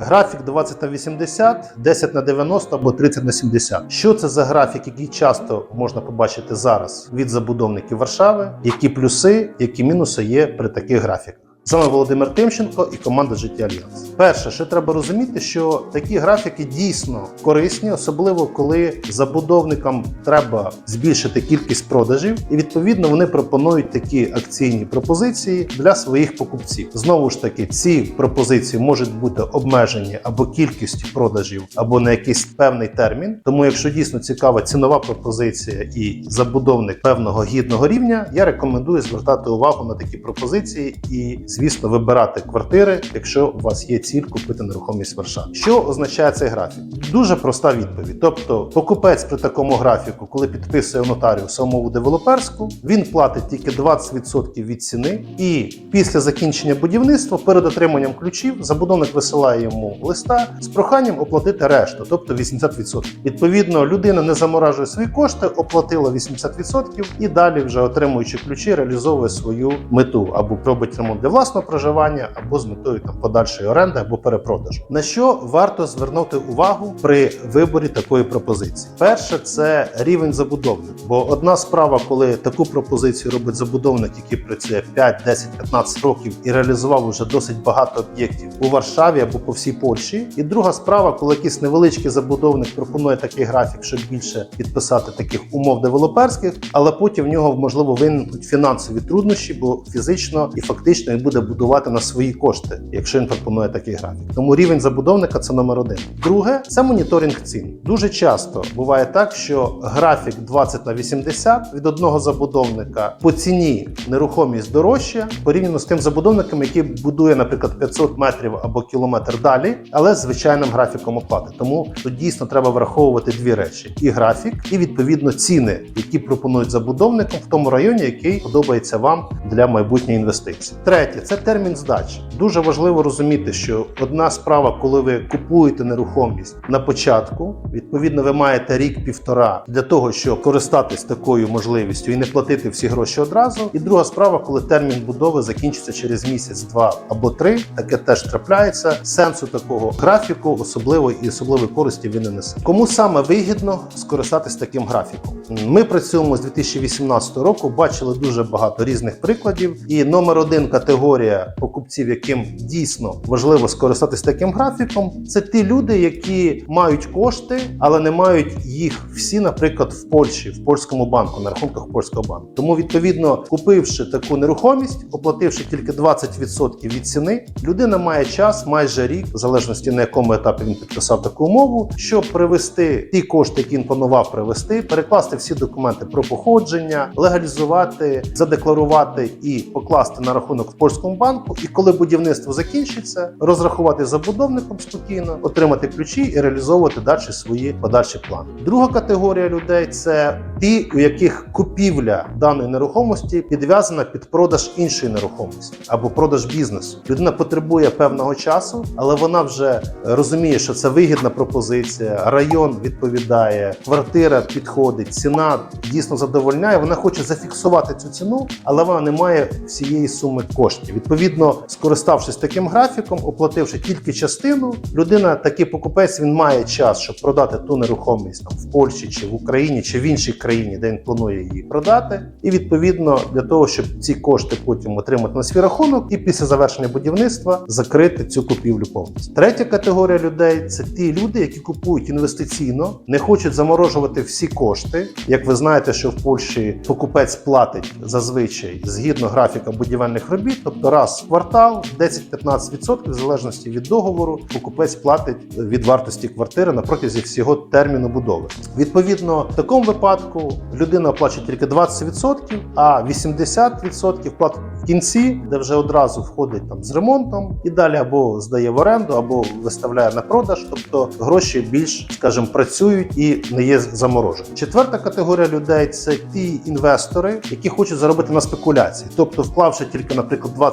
графік 20 на 80, 10 на 90 або 30 на 70. Що це за графік, який часто можна побачити зараз від забудовників Варшави? Які плюси, які мінуси є при таких графіках? З вами Володимир Тимченко і команда Життя Альянс. Перше, що треба розуміти, що такі графіки дійсно корисні, особливо коли забудовникам треба збільшити кількість продажів, і відповідно вони пропонують такі акційні пропозиції для своїх покупців. Знову ж таки, ці пропозиції можуть бути обмежені або кількістю продажів, або на якийсь певний термін. Тому, якщо дійсно цікава цінова пропозиція і забудовник певного гідного рівня, я рекомендую звертати увагу на такі пропозиції і, звісно, вибирати квартири, якщо у вас є ціль купити нерухомість Варшаві. Що означає цей графік? Дуже проста відповідь. Тобто, покупець при такому графіку, коли підписує нотаріус умову девелоперську, він платить тільки 20% від ціни, і після закінчення будівництва, перед отриманням ключів, забудовник висилає йому листа з проханням оплатити решту, тобто 80%. Відповідно, людина не заморажує свої кошти, оплатила 80% і далі, вже отримуючи ключі, реалізовує свою мету або робить ремонт для власного проживання, або з метою там подальшої оренди або перепродажу. На що варто звернути увагу при виборі такої пропозиції? Перше, це рівень забудовника. Бо одна справа, коли таку пропозицію робить забудовник, який працює 5, 10, 15 років і реалізував уже досить багато об'єктів у Варшаві або по всій Польщі. І друга справа, коли якийсь невеличкий забудовник пропонує такий графік, щоб більше підписати таких умов девелоперських, але потім в нього можливо виникнуть фінансові труднощі, бо фізично і фактично він буде будувати на свої кошти, якщо він пропонує такий графік. Тому рівень забудовника це номер один. Друге це моніторинг цін. Дуже часто буває так, що графік 20 на 80 від одного забудовника по ціні нерухомість дорожча порівняно з тим забудовником, який будує, наприклад, 500 метрів або кілометр далі, але з звичайним графіком оплати. Тому тут дійсно треба враховувати дві речі: і графік, і відповідно ціни, які пропонують забудовникам в тому районі, який подобається вам для майбутньої інвестиції. Третє це термін здачі. Дуже важливо розуміти, що одна справа, коли ви купуєте нерухомість на початку, відповідно, ви маєте рік-півтора для того, щоб користатись такою можливістю і не платити всі гроші одразу. І друга справа, коли термін будови закінчиться через місяць, два або три, таке теж трапляється. Сенсу такого графіку особливо і особливої користі він не несе. Кому саме вигідно скористатись таким графіком? Ми працюємо з 2018 року, бачили дуже багато різних прикладів. І номер один категорія покупців, яким дійсно важливо скористатись таким графіком, це ті люди, які мають кошти, але не мають їх всі, наприклад, в Польщі, в польському банку, на рахунках польського банку. Тому, відповідно, купивши таку нерухомість, оплативши тільки 20% від ціни, людина має час майже рік, в залежності на якому етапі він підписав таку умову, щоб привести ті кошти, які він планував привести, перекласти всі документи про походження, легалізувати, задекларувати і покласти на рахунок в польському банку. І коли будівництво закінчиться, розрахувати забудовником спокійно, отримати ключі і реалізовувати далі свої подальші плани. Друга категорія людей це ті, у яких купівля даної нерухомості підв'язана під продаж іншої нерухомості або продаж бізнесу. Людина потребує певного часу, але вона вже розуміє, що це вигідна пропозиція. Район відповідає, квартира підходить, ціна дійсно задовольняє. Вона хоче зафіксувати цю ціну, але вона не має всієї суми коштів. Відповідно, скориставшись таким графіком, оплативши тільки частину, людина, такий покупець, він має час, щоб продати ту нерухомість там, в Польщі чи в Україні чи в іншій країні, де він планує її продати. І відповідно для того, щоб ці кошти потім отримати на свій рахунок, і після завершення будівництва закрити цю купівлю повністю. Третя категорія людей це ті люди, які купують інвестиційно, не хочуть заморожувати всі кошти. Як ви знаєте, що в Польщі покупець платить зазвичай згідно графіка будівельних робіт, тобто раз в квартал 10-15% в залежності від договору, покупець платить від вартості квартири на протязі всього терміну будови. Відповідно, в такому випадку людина оплачує тільки 20%, а 80% платить в кінці, де вже одразу входить там з ремонтом, і далі або здає в оренду, або виставляє на продаж. Тобто гроші більш, скажімо, працюють і не є заморожені. Четверта категорія людей це ті інвестори, які хочуть заробити на спекуляції, тобто вклавши тільки, наприклад, 20%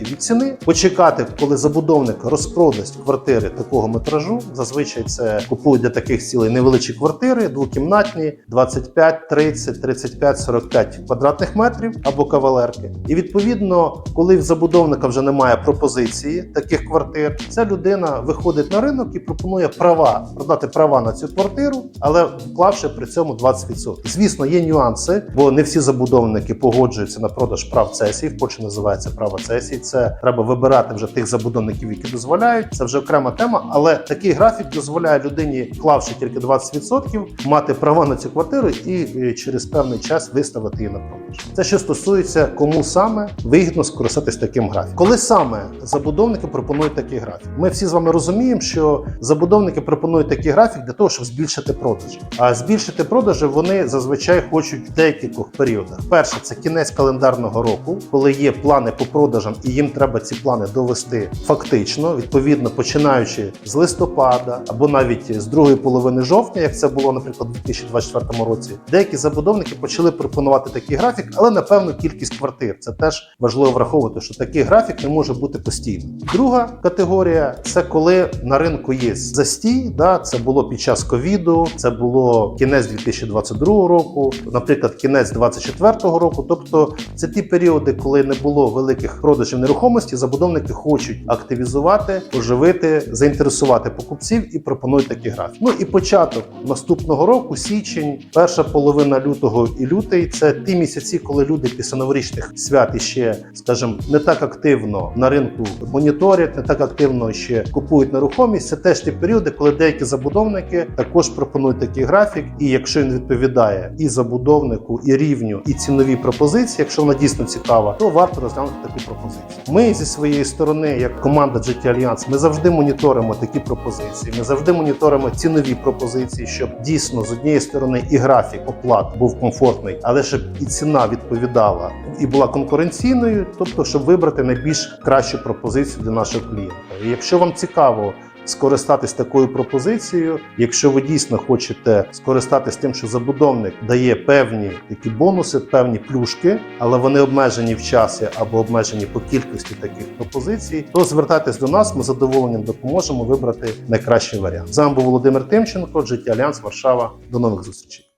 від ціни, почекати, коли забудовник розпродасть квартири такого метражу. Зазвичай це купують для таких цілей невеличкі квартири, двокімнатні, 25, 30, 35, 45 квадратних метрів або кавалерки. І Відповідно, коли в забудовника вже немає пропозиції таких квартир, ця людина виходить на ринок і пропонує права продати права на цю квартиру, але вклавши при цьому 20%. Звісно, є нюанси, бо не всі забудовники погоджуються на продаж прав цесії. В Польщі називається право цесії. Це треба вибирати вже тих забудовників, які дозволяють. Це вже окрема тема. Але такий графік дозволяє людині, вклавши тільки 20%, мати права на цю квартиру і е, через певний час виставити її на продаж. Це що стосується кому саме вигідно скористатись таким графіком. Коли саме забудовники пропонують такий графік, ми всі з вами розуміємо, що забудовники пропонують такий графік для того, щоб збільшити продажі. А збільшити продажі вони зазвичай хочуть в декількох періодах. Перше, це кінець календарного року, коли є плани по продажам, і їм треба ці плани довести фактично, відповідно починаючи з листопада або навіть з другої половини жовтня, як це було, наприклад, у 2024 році. Деякі забудовники почали пропонувати такий графік, але на певну кількість квартир. Це теж важливо враховувати, що такий графік не може бути постійним. Друга категорія це коли на ринку є застій. Да, це було під час ковіду, це було кінець 2022 року, наприклад, кінець 2024 року. Тобто це ті періоди, коли не було великих продажів нерухомості. Забудовники хочуть активізувати, оживити, заінтересувати покупців і пропонують такі графіки. Ну і початок наступного року, січень, перша половина лютого і лютий це ті місяці, коли люди після новорічних свят іще, скажімо, не так активно на ринку моніторять, не так активно ще купують нерухомість. Це теж ті періоди, коли деякі забудовники також пропонують такий графік. І якщо він відповідає і забудовнику, і рівню, і ціновій пропозиції, якщо вона дійсно цікава, то варто розглянути такі пропозиції. Ми зі своєї сторони, як команда GT Alliance, ми завжди моніторимо такі пропозиції. Ми завжди моніторимо цінові пропозиції, щоб дійсно з однієї сторони і графік оплат був комфортний, але щоб і ціна відповідала і була конкуренційною, тобто щоб вибрати найбільш кращу пропозицію для нашого клієнта. І якщо вам цікаво. Скористатись такою пропозицією, якщо ви дійсно хочете скористатись тим, що забудовник дає певні такі бонуси, певні плюшки, але вони обмежені в часі або обмежені по кількості таких пропозицій, то звертайтесь до нас, ми з задоволенням допоможемо вибрати найкращий варіант. З вами був Володимир Тимченко, GT Альянс Варшава. До нових зустрічей.